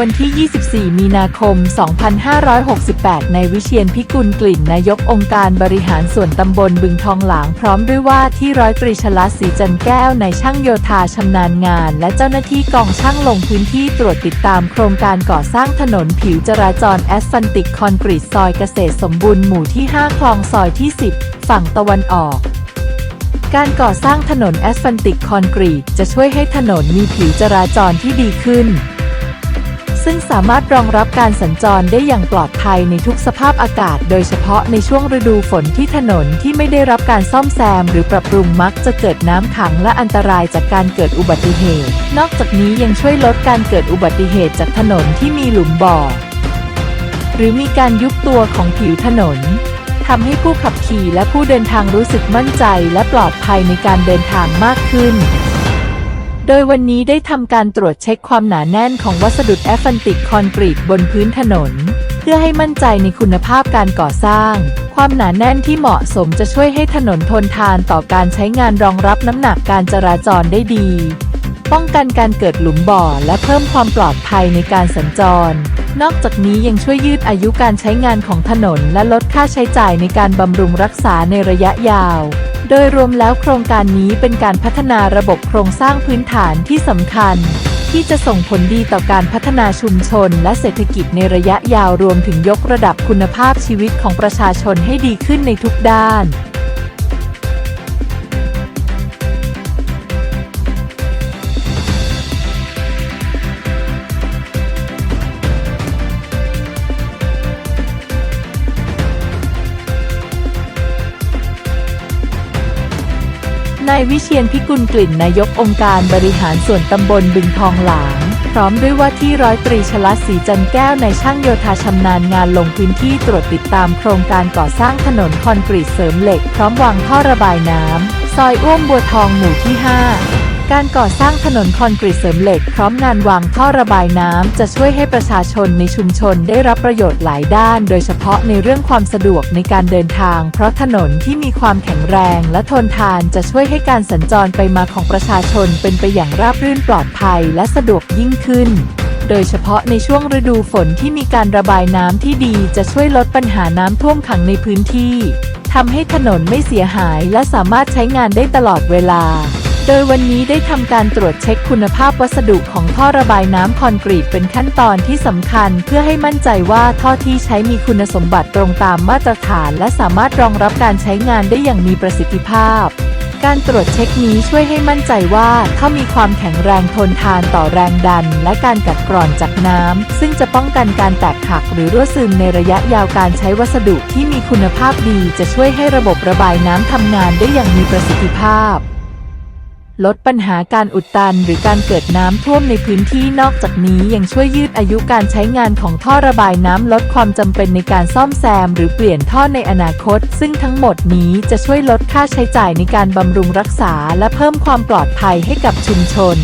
วันที่ 24 มีนาคม 2568 ในวิเชียนพิกุลกลิ่นนายกองค์การบริหารส่วนตำบลบึงทองหลางพร้อมด้วยว่าที่ร้อยตรีชลศรีจันแก้วในช่างโยธาชำนาญงาน และเจ้าหน้าที่กองช่างลงพื้นที่ตรวจติดตามโครงการก่อสร้างถนนผิวจราจรแอสฟันติกคอนกรีตซอยเกษตรสมบูรณ์หมู่ที่ 5 คลองซอยที่ 10 ฝั่งตะวันออกการก่อสร้างถนนแอสฟันติกคอนกรีตจะช่วยให้ถนนมีผิวจราจรที่ดีขึ้น ซึ่งสามารถรองรับการสัญจรได้อย่างปลอดภัยในทุกสภาพอากาศ โดยเฉพาะในช่วงฤดูฝนที่ถนนที่ไม่ได้รับการซ่อมแซม หรือปรับปรุงมักจะเกิดน้ำขังและอันตรายจากการเกิดอุบัติเหตุ นอกจากนี้ยังช่วยลดการเกิดอุบัติเหตุจากถนนที่มีหลุมบ่อ หรือมีการยุบตัวของผิวถนนทำให้ผู้ขับขี่และผู้เดินทางรู้สึกมั่นใจและปลอดภัยในการเดินทางมากขึ้น โดยวันนี้ได้ทำการตรวจเช็คความหนาแน่นของวัสดุแอฟฟันติกคอนกรีตบนพื้นถนน เพื่อให้มั่นใจในคุณภาพการก่อสร้าง ความหนาแน่นที่เหมาะสมจะช่วยให้ถนนทนทานต่อการใช้งานรองรับน้ำหนักการจราจรได้ดี ป้องกันการเกิดหลุมบ่อและเพิ่มความปลอดภัยในการสัญจร นอกจากนี้ยังช่วยยืดอายุการใช้งานของถนน และลดค่าใช้จ่ายในการบำรุงรักษาในระยะยาว โดยรวมแล้วโครงการนี้เป็นการพัฒนาระบบโครงสร้างพื้นฐานที่สำคัญ ที่จะส่งผลดีต่อการพัฒนาชุมชนและเศรษฐกิจในระยะยาวรวมถึงยกระดับคุณภาพชีวิตของประชาชนให้ดีขึ้นในทุกด้าน นายวิเชียนพิกุลกลิ่นนายกองค์การบริหารส่วนตำบลบึงทองหลาง พร้อมด้วยว่าที่ร้อยตรีชลัดศรีจันแก้วในช่างโยธาชำนาญงานลงพื้นที่ตรวจติดตามโครงการก่อสร้างถนนคอนกรีตเสริมเหล็ก พร้อมวางท่อระบายน้ำซอยอ้วมบัวทองหมู่ที่ 5 การก่อสร้างถนนคอนกรีตเสริมเหล็กพร้อมงานวางท่อระบายน้ำจะช่วยให้ประชาชนในชุมชนได้รับประโยชน์หลายด้าน โดยเฉพาะในเรื่องความสะดวกในการเดินทาง เพราะถนนที่มีความแข็งแรงและทนทานจะช่วยให้การสัญจรไปมาของประชาชนเป็นไปอย่างราบรื่นปลอดภัยและสะดวกยิ่งขึ้นโดยเฉพาะในช่วงฤดูฝนที่มีการระบายน้ำที่ดีจะช่วยลดปัญหาน้ำท่วมขังในพื้นที่ทำให้ถนนไม่เสียหายและสามารถใช้งานได้ตลอดเวลา โดยวันนี้ได้ทำการตรวจเช็คคุณภาพวัสดุของท่อระบายน้ำคอนกรีตเป็นขั้นตอนที่สำคัญ เพื่อให้มั่นใจว่าท่อที่ใช้มีคุณสมบัติตรงตามมาตรฐาน และสามารถรองรับการใช้งานได้อย่างมีประสิทธิภาพ การตรวจเช็คนี้ช่วยให้มั่นใจว่าท่อมีความแข็งแรงทนทานต่อแรงดัน และการกัดกร่อนจากน้ำซึ่งจะป้องกันการแตกหักหรือรั่วซึมในระยะยาวการใช้วัสดุที่มีคุณภาพดี จะช่วยให้ระบบระบายน้ำทำงานได้อย่างมีประสิทธิภาพ ลดปัญหาการอุดตันหรือการเกิดน้ำท่วมในพื้นที่นอกจากนี้ยังช่วยยืดอายุการใช้งานของท่อระบายน้ำลดความจำเป็นในการซ่อมแซม หรือเปลี่ยนท่อในอนาคต ซึ่งทั้งหมดนี้จะช่วยลดค่าใช้จ่ายในการบำรุงรักษา และเพิ่มความปลอดภัยให้กับชุมชน